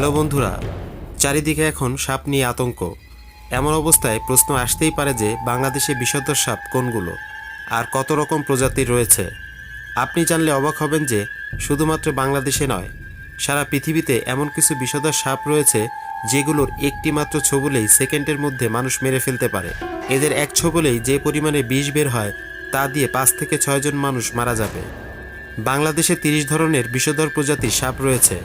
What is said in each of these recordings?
Hello বন্ধুরা, চারিদিকে এখন সাপ নিয়ে আতঙ্ক। এমন অবস্থায় প্রশ্ন আসতেই পারে যে বাংলাদেশে বিষধর সাপ কোনগুলো আর কত রকম প্রজাতির রয়েছে। আপনি জানলে অবাক হবেন যে শুধুমাত্র বাংলাদেশে নয়, সারা পৃথিবীতে এমন কিছু বিষধর সাপ রয়েছে যেগুলোর একটি মাত্র ছবলেই সেকেন্ডের মধ্যে মানুষ মেরে ফেলতে পারে। এদের এক ছবলেই যে পরিমাণে বিষ বের হয় তা দিয়ে পাঁচ থেকে ছয়জন মানুষ মারা যাবে। বাংলাদেশে তিরিশ ধরনের বিষধর প্রজাতির সাপ রয়েছে।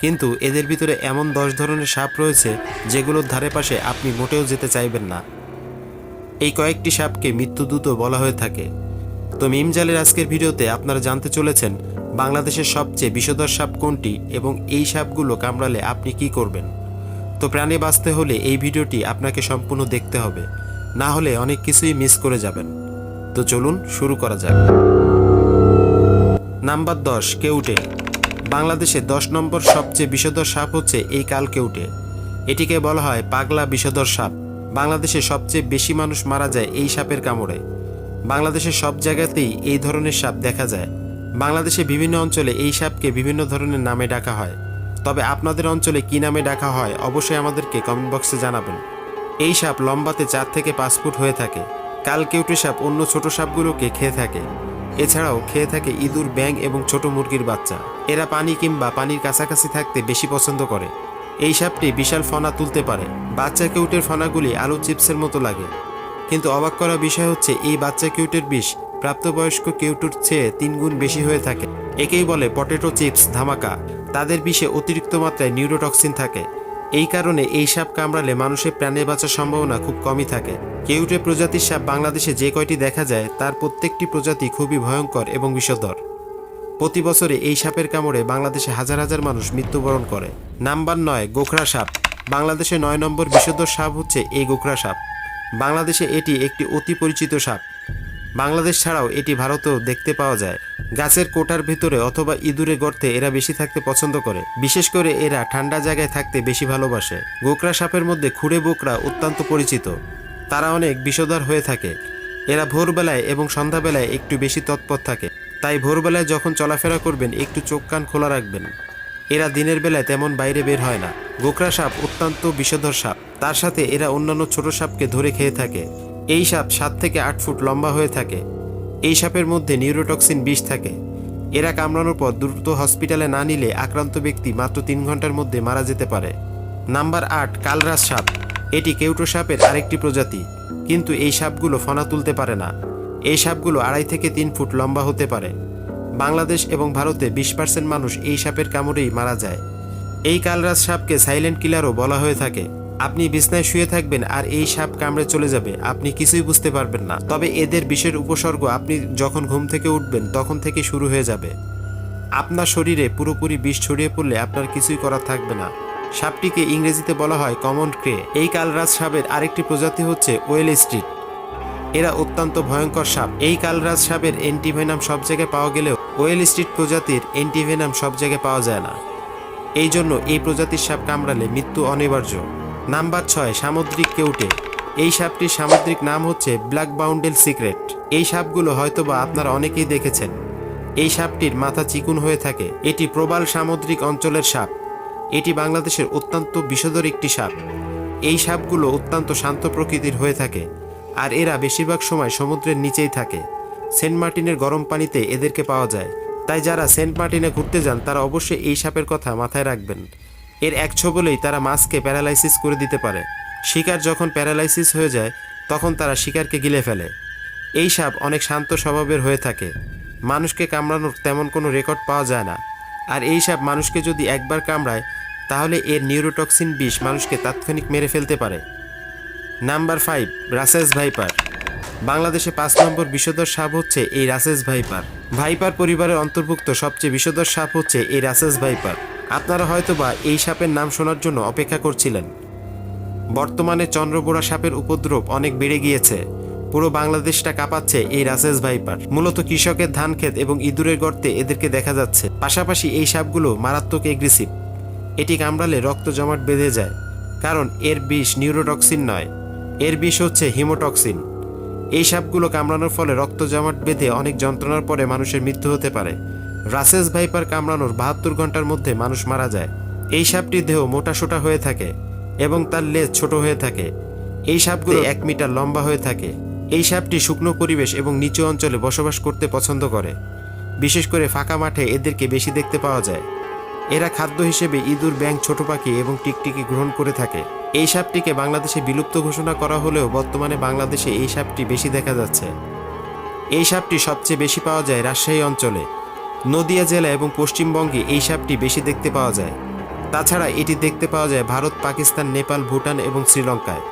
কিন্তু এদের ভিতরে এমন দশ ধরনের সাপ রয়েছে যেগুলোর ধারে পাশে আপনি মোটেও যেতে চাইবেন না। এই কয়েকটি সাপকে মৃত্যুদূত বলা হয়ে থাকে। তো মিমজালের আজকের ভিডিওতে আপনারা জানতে চলেছেন বাংলাদেশের সবচেয়ে বিষধর সাপ কোনটি এবং এই সাপগুলো কামড়ালে আপনি কি করবেন। তো প্রাণে বাঁচতে হলে এই ভিডিওটি আপনাকে সম্পূর্ণ দেখতে হবে। না হলে অনেক কিছুই মিস করে যাবেন। তো চলুন শুরু করা যাক। নাম্বার দশ, কেউটে। বাংলাদেশে দশ নম্বর সবচেয়ে বিষধর সাপ হচ্ছে এই কালকেউটে। এটিকে বলা হয় পাগলা বিষধর সাপ। বাংলাদেশে সবচেয়ে বেশি মানুষ মারা যায় এই সাপের কামড়ে। বাংলাদেশের সব জায়গাতেই এই ধরনের সাপ দেখা যায়। বাংলাদেশে বিভিন্ন অঞ্চলে এই সাপকে বিভিন্ন ধরনের নামে ডাকা হয়। তবে আপনাদের অঞ্চলে কী নামে ডাকা হয় অবশ্যই আমাদেরকে কমেন্ট বক্সে জানাবেন। এই সাপ লম্বাতে চার থেকে পাঁচ ফুট হয়ে থাকে। কাল কেউটে সাপ অন্য ছোট সাপগুলোকে খেয়ে থাকে। এছাড়াও খেয়ে থাকে ইঁদুর ব্যাং এবং ছোট মুরগির বাচ্চা। এরা পানি কিংবা পানির কাছাকাছি থাকতে বেশি পছন্দ করে। এই সাপটি বিশাল ফনা তুলতে পারে। বাচ্চা কেউটের ফনাগুলি আলু চিপসের মতো লাগে। কিন্তু অবাক করা বিষয় হচ্ছে, এই বাচ্চা কিউটের বিষ প্রাপ্তবয়স্ক কিউটুর চেয়ে তিনগুণ বেশি হয়ে থাকে। একেই বলে পটেটো চিপস, ধামাকা। তাদের বিষে অতিরিক্ত মাত্রায় নিউরোটক্সিন থাকে। এই কারণে এই সাপ কামড়ালে মানুষের প্রাণে বাঁচার সম্ভাবনা খুব কমই থাকে। কেউটে প্রজাতির সাপ বাংলাদেশে যে কয়টি দেখা যায়, তার প্রত্যেকটি প্রজাতি খুবই ভয়ঙ্কর এবং বিষধর। প্রতি বছরে এই সাপের কামড়ে বাংলাদেশে হাজার হাজার মানুষ মৃত্যুবরণ করে। নাম্বার নয়, গোখরা সাপ। বাংলাদেশে নয় নম্বর বিষধর সাপ হচ্ছে এই গোখরা সাপ। বাংলাদেশে এটি একটি অতি পরিচিত সাপ। বাংলাদেশ ছাড়াও এটি ভারতেও দেখতে পাওয়া যায়। গাছের কোটার ভিতরে অথবা ইঁদুরে গর্তে এরা বেশি থাকতে পছন্দ করে। বিশেষ করে এরা ঠান্ডা জায়গায় থাকতে বেশি ভালোবাসে। গোকরা সাপের মধ্যে খুঁড়ে বোকরা অত্যন্ত পরিচিত। তারা অনেক বিষধর হয়ে থাকে। এরা ভোরবেলায় এবং সন্ধ্যাবেলায় একটু বেশি তৎপর থাকে। তাই ভোরবেলায় যখন চলাফেরা করবেন, একটু চোখ কান খোলা রাখবেন। এরা দিনের বেলায় তেমন বাইরে বের হয় না। গোকরা সাপ অত্যন্ত বিষধর সাপ। তার সাথে এরা অন্যান্য ছোট সাপকে ধরে খেয়ে থাকে। এই সাপ সাত থেকে আট ফুট লম্বা হয়ে থাকে। এই সাপের মধ্যে নিউরোটক্সিন বিষ থাকে। এরা কামড়ানোর পর দ্রুত হসপিটালে না নিলে আক্রান্ত ব্যক্তি মাত্র তিন ঘণ্টার মধ্যে মারা যেতে পারে। নাম্বার আট, কালরাজ সাপ। এটি কেউটো সাপের আরেকটি প্রজাতি। কিন্তু এই সাপগুলো ফনা তুলতে পারে না। এই সাপগুলো আড়াই থেকে তিন ফুট লম্বা হতে পারে। বাংলাদেশ এবং ভারতে বিশ পার্সেন্ট মানুষ এই সাপের কামড়েই মারা যায়। এই কালরাজ সাপকে সাইলেন্ট কিলারও বলা হয়ে থাকে। আপনি বিছনায় শুয়ে থাকবেন আর এই সাপ কামড়ে চলে যাবে, আপনি কিছুই বুঝতে পারবেন না। তবে এদের বিষের উপসর্গ, আপনি যখন ঘুম থেকে উঠবেন, তখন থেকে শুরু হয়ে যাবে। আপনার শরীরে পুরোপুরি বিষ ছড়িয়ে পড়লে আপনার কিছুই করার থাকবে না। সাপটিকে ইংরেজিতে বলা হয় কমন ক্রে এই কালরাজ সাপের আরেকটি প্রজাতি হচ্ছে ওয়েল স্ট্রিট। এরা অত্যন্ত ভয়ঙ্কর সাপ। এই কালরাজ সাপের অ্যান্টিভেনাম সব জায়গায় পাওয়া গেলেও ওয়েল স্ট্রিট প্রজাতির অ্যান্টিভেনাম সব জায়গায় পাওয়া যায় না। এই জন্য এই প্রজাতির সাপ কামড়ালে মৃত্যু অনিবার্য। নাম্বার ছয়, সামুদ্রিক কেউটে। এই সাপটির সামুদ্রিক নাম হচ্ছে ব্ল্যাক বাউন্ডেল সিক্রেট। এই সাপগুলো হয়তোবা আপনারা অনেকেই দেখেছেন। এই সাপটির মাথা চিকুন হয়ে থাকে। এটি প্রবাল সামুদ্রিক অঞ্চলের সাপ। এটি বাংলাদেশের অত্যন্ত বিষধর একটি সাপ। এই সাপগুলো অত্যন্ত শান্ত প্রকৃতির হয়ে থাকে। আর এরা বেশিরভাগ সময় সমুদ্রের নিচেই থাকে। সেন্ট মার্টিনের গরম পানিতে এদেরকে পাওয়া যায়। তাই যারা সেন্ট মার্টিনে ঘুরতে যান, তারা অবশ্যই এই সাপের কথা মাথায় রাখবেন। এর এক ছবলেই তারা মাছকে প্যারালাইসিস করে দিতে পারে। শিকার যখন প্যারালাইসিস হয়ে যায়, তখন তারা শিকারকে গিলে ফেলে। এই সাপ অনেক শান্ত স্বভাবের হয়ে থাকে। মানুষকে কামড়ানোর তেমন কোনো রেকর্ড পাওয়া যায় না। আর এই সাপ মানুষকে যদি একবার কামড়ায়, তাহলে এর নিউরোটক্সিন বিষ মানুষকে তাৎক্ষণিক মেরে ফেলতে পারে। Number five Russell's viper. বাংলাদেশে পাঁচ নম্বর বিষধর সাপ হচ্ছে এই রাসেস ভাইপার। ভাইপার পরিবারের অন্তর্ভুক্ত সবচেয়ে বিষধর সাপ হচ্ছে এই রাসেস ভাইপার। আপনারা হয়তোবা এই সাপের নাম শোনার জন্য অপেক্ষা করছিলেন। বর্তমানে চন্দ্রবোড়া সাপের উপদ্রব অনেক বেড়ে গিয়েছে। পুরো বাংলাদেশটা কাঁপাচ্ছে এই রাসেস ভাইপার। মূলত কৃষকের ধান ক্ষেত এবং ইঁদুরের গর্তে এদেরকে দেখা যাচ্ছে। পাশাপাশি এই সাপগুলো মারাত্মক এগ্রেসিভ এটি কামড়ালে রক্ত জমাট বেঁধে যায়। কারণ এর বিষ নিউরোটক্সিন নয়। এর বিষ হচ্ছে হিমোটক্সিন। এই সাপগুলো কামড়ানোর ফলে রক্ত জমাট বেঁধে অনেক যন্ত্রণার পরে মানুষের মৃত্যু হতে পারে। রাসেস ভাইপার কামড়ানোর বাহাত্তর ঘণ্টার মধ্যে মানুষ মারা যায়। এই সাপটির দেহ মোটাসোটা হয়ে থাকে এবং তার লেজ ছোট হয়ে থাকে। এই সাপগুলো এক মিটার লম্বা হয়ে থাকে। এই সাপটি শুকনো পরিবেশ এবং নিচু অঞ্চলে বসবাস করতে পছন্দ করে। বিশেষ করে ফাঁকা মাঠে এদেরকে বেশি দেখতে পাওয়া যায়। এরা খাদ্য হিসেবে ইঁদুর ব্যাং ছোট পাখি এবং টিকটিকি গ্রহণ করে থাকে। এই সাপটিকে বাংলাদেশে বিলুপ্ত ঘোষণা করা হলেও বর্তমানে বাংলাদেশে এই সাপটি বেশি দেখা যাচ্ছে। এই সাপটি সবচেয়ে বেশি পাওয়া যায় রাজশাহী অঞ্চলে। নদিয়া জেলা এবং পশ্চিমবঙ্গে এই সাপটি বেশি দেখতে পাওয়া যায়। তাছাড়া এটি দেখতে পাওয়া যায় ভারত, পাকিস্তান, নেপাল, ভুটান এবং শ্রীলঙ্কায়।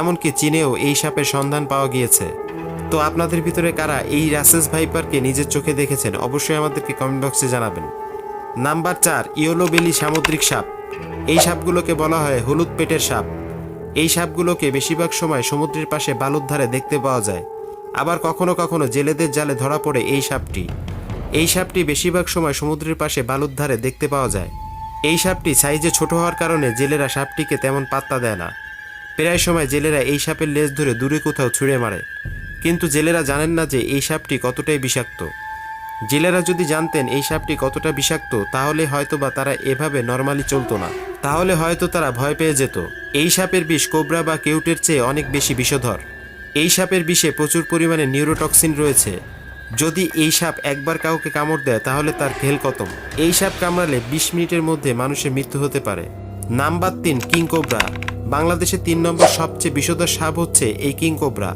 এমনকি চীনেও এই সাপের সন্ধান পাওয়া গিয়েছে। তো আপনাদের ভিতরে কারা এই রাসেস ভাইপারকে নিজের চোখে দেখেছেন, অবশ্যই আমাদেরকে কমেন্ট বক্সে জানাবেন। নাম্বার চার ইয়োলো বেলি সামুদ্রিক সাপ। এই সাপগুলোকে বলা হয় হলুদ পেটের সাপ। এই সাপগুলোকে বেশিরভাগ সময় সমুদ্রের পাশে বালুর ধারে দেখতে পাওয়া যায়। আবার কখনো কখনো জেলেদের জালে ধরা পড়ে এই সাপটি। এই সাপটি বেশিরভাগ সময় সমুদ্রের পাশে বালুর ধারে দেখতে পাওয়া যায়। এই সাপটি সাইজে ছোট হওয়ার কারণে জেলেরা সাপটিকে তেমন পাত্তা দেয় না। প্রায় সময় জেলেরা এই সাপের লেজ ধরে দূরে কোথাও ছুঁড়ে মারে। কিন্তু জেলেরা জানেন না যে এই সাপটি কতটাই বিষাক্ত। জেলেরা যদি জানতেন এই সাপটি কতটা বিষাক্ত, তাহলে হয়তোবা তারা এভাবে নর্মালি চলতো না। তাহলে হয়তো তারা ভয় পেয়ে যেত, এই সাপের বিষ কোবরা বা কেউটের চেয়ে অনেক বেশি বিষধর। এই সাপের বিষে প্রচুর পরিমাণে নিউরোটক্সিন রয়েছে। যদি এই সাপ একবার কাউকে কামড় দেয়, তাহলে তার খেল কতম এই সাপ কামড়ালে বিশ মিনিটের মধ্যে মানুষের মৃত্যু হতে পারে। নাম্বার তিন, কিং কোবরা। বাংলাদেশে তিন নম্বর সবচেয়ে বিষধর সাপ হচ্ছে এই কিং কোবরা।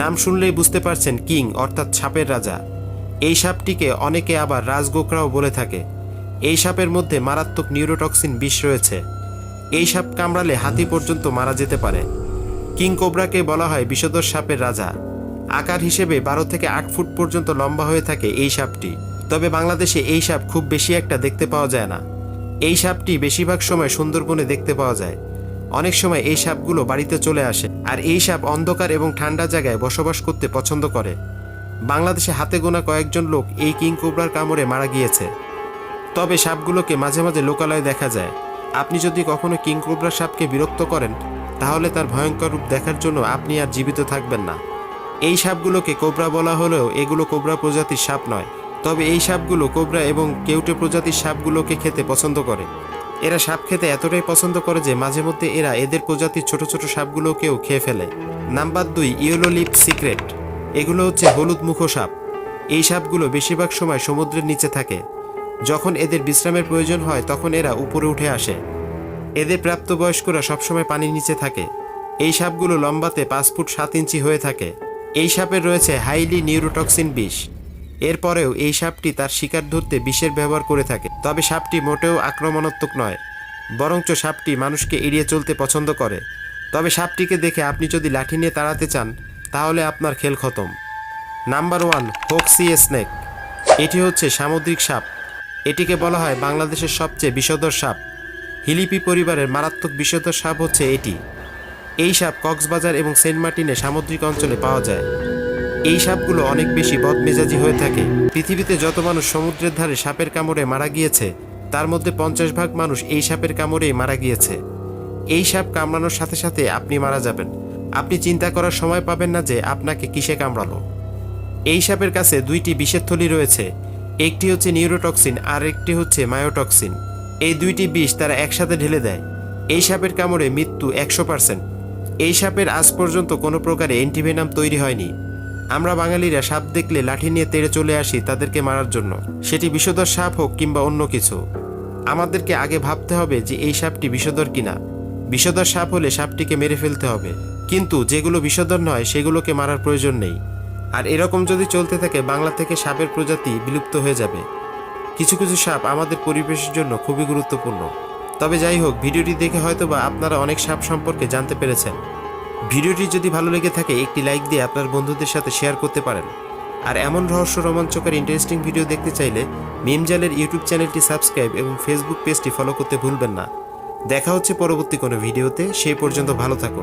নাম শুনলেই বুঝতে পারছেন কিং, অর্থাৎ সাপের রাজা। এই সাপটিকে অনেকে আবার রাজগোকরাও বলে থাকে। এই সাপের মধ্যে মারাত্মক নিউরোটক্সিন বিষ রয়েছে। এই সাপ কামড়ালে হাতি পর্যন্ত মারা যেতে পারে। কিং কোবরাকে বলা হয় বিষধর সাপের রাজা। আকার হিসেবে বারো থেকে আট ফুট পর্যন্ত লম্বা হয়ে থাকে এই সাপটি। তবে বাংলাদেশে এই সাপ খুব বেশি একটা দেখতে পাওয়া যায় না। এই সাপটি বেশিরভাগ সময় সুন্দরবনে দেখতে পাওয়া যায়। অনেক সময় এই সাপগুলো বাড়িতে চলে আসে আর এই সাপ অন্ধকার এবং ঠান্ডা জায়গায় বসবাস করতে পছন্দ করে। বাংলাদেশে হাতে গোনা কয়েকজন লোক এই কিং কোবরার কামড়ে মারা গিয়েছে। তবে সাপগুলোকে মাঝে মাঝে লোকালয়ে দেখা যায়। আপনি যদি কখনো কিং কোবরা সাপকে বিরক্ত করেন, তাহলে তার ভয়ঙ্কর রূপ দেখার জন্য আপনি আর জীবিত থাকবেন না। এই সাপগুলোকে কোবরা বলা হলেও এগুলো কোবরা প্রজাতির সাপ নয়। তবে এই সাপগুলো কোবরা এবং কেউটে প্রজাতির সাপগুলোকে খেতে পছন্দ করে। এরা সাপ খেতে এতটাই পছন্দ করে যে মাঝে মধ্যে এরা এদের প্রজাতির ছোট ছোট সাপগুলোকেও খেয়ে ফেলে। নাম্বার দুই ইয়েলো লিপ সিক্রেট এগুলো হচ্ছে হলুদ মুখো সাপ এই সাপগুলো বেশিরভাগ সময় সমুদ্রের নিচে থাকে। যখন এদের বিশ্রামের প্রয়োজন হয়, তখন এরা উপরে উঠে আসে। এদের প্রাপ্তবয়স্করা সবসময় পানির নিচে থাকে। এই সাপগুলো লম্বাতে পাঁচ ফুট সাত ইঞ্চি হয়ে থাকে। এই সাপের রয়েছে হাইলি নিউরোটক্সিন বিষ। এরপরেও এই সাপটি তার শিকার ধরতে বিষের ব্যবহার করে থাকে। তবে সাপটি মোটেও আক্রমণাত্মক নয়। বরঞ্চ সাপটি মানুষকে এড়িয়ে চলতে পছন্দ করে। তবে সাপটিকে দেখে আপনি যদি লাঠি নিয়ে তাড়াতে চান তাহলে আপনার খেল খতম। নাম্বার ওয়ান, হোক্সি স্নেক। এটি হচ্ছে সামুদ্রিক সাপ। এটিকে বলা হয় বাংলাদেশের সবচেয়ে বিষধর সাপ। হিলিপি পরিবারের মারাত্মক বিষধর সাপ হচ্ছে এটি। এই সাপ কক্সবাজার এবং সেন্ট মার্টিনে সামুদ্রিক অঞ্চলে পাওয়া যায়। এই সাপগুলো অনেক বেশি বদমেজাজি হয়ে থাকে। পৃথিবীতে যত মানুষ সমুদ্রের ধারে সাপের কামড়ে মারা গিয়েছে, তার মধ্যে পঞ্চাশ ভাগ মানুষ এই সাপের কামড়েই মারা গিয়েছে। এই সাপ কামড়ানোর সাথে সাথে আপনি মারা যাবেন। আপনি চিন্তা করার সময় পাবেন না যে আপনাকে কিসে কামড়ালো। এই সাপের কাছে দুইটি বিষের থলি রয়েছে, একটি হচ্ছে নিউরোটক্সিন আর একটি হচ্ছে মায়োটক্সিন। এই দুইটি বিষ তারা একসাথে ঢেলে দেয়। এই সাপের কামড়ে মৃত্যু একশো পার্সেন্ট। এই সাপের আজ পর্যন্ত কোনো প্রকারে অ্যান্টিভেনাম তৈরি হয়নি। আমরা বাঙালিরা সাপ দেখলে লাঠি নিয়ে তেড়ে চলে আসি তাদেরকে মারার জন্য। সেটি বিষধর সাপ হোক কিংবা অন্য কিছু। আমাদেরকে আগে ভাবতে হবে যে এই সাপটি বিষধর কিনা। বিষধর সাপ হলে সাপটিকে মেরে ফেলতে হবে। কিন্তু যেগুলো বিষধর নয়, সেগুলোকে মারার প্রয়োজন নেই। আর এরকম যদি চলতে থাকে, বাংলা থেকে সাপের প্রজাতি বিলুপ্ত হয়ে যাবে। কিছু কিছু সাপ আমাদের পরিবেশের জন্য খুবই গুরুত্বপূর্ণ। তবে যাই হোক, ভিডিওটি দেখে হয়তো বা আপনারা অনেক সাপ সম্পর্কে জানতে পেরেছেন। ভিডিওটি যদি ভালো লেগে থাকে, একটি লাইক দিয়ে আপনার বন্ধুদের সাথে শেয়ার করতে পারেন। আর এমন রহস্য রোমাঞ্চকর ইন্টারেস্টিং ভিডিও দেখতে চাইলে, মিমজালের ইউটিউব চ্যানেলটি সাবস্ক্রাইব এবং ফেসবুক পেজটি ফলো করতে ভুলবেন না। দেখা হচ্ছে পরবর্তী কোনো ভিডিওতে, সেই পর্যন্ত ভালো থাকুন।